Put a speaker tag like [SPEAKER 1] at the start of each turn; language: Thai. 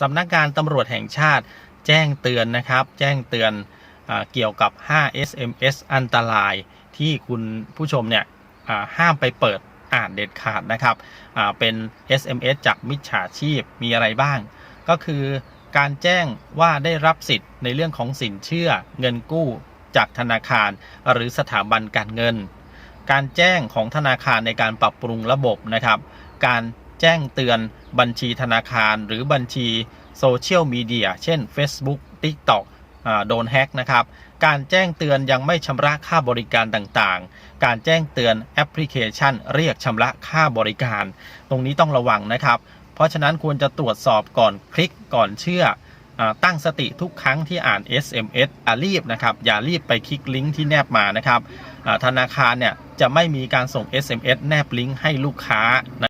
[SPEAKER 1] สำนักงานตำรวจแห่งชาติแจ้งเตือนนะครับ แจ้งเตือนอเกี่ยวกับ 5 SMS อันตรายที่คุณผู้ชมเนี่ยห้ามไปเปิดอ่านเด็ดขาดนะครับเป็น SMS จากมิจฉาชีพมีอะไรบ้าง ก็คือการแจ้งว่าได้รับสิทธิ์ในเรื่องของสินเชื่อเงินกู้จากธนาคารหรือสถาบันการเงิน การแจ้งของธนาคารในการปรับปรุงระบบนะครับ การ แจ้งเตือนบัญชีธนาคาร หรือบัญชีโซเชียลมีเดียเช่น Facebook TikTok อ่าโดนแฮกนะครับ การแจ้งเตือนยังไม่ชำระค่าบริการต่างๆ การแจ้งเตือนแอปพลิเคชัน เรียกชำระค่าบริการ ตรงนี้ต้องระวังนะครับ เพราะฉะนั้นควรจะตรวจสอบก่อนคลิกก่อนเชื่ออตั้งสติทุกครั้งที่อ่าน SMS อ่ารีบนะครับ อย่ารีบไปคลิกลิงก์ที่แนบมานะครับธนาคารเนี่ยจะไม่มีการส่ง SMS แนบลิงก์ให้ลูกค้านะ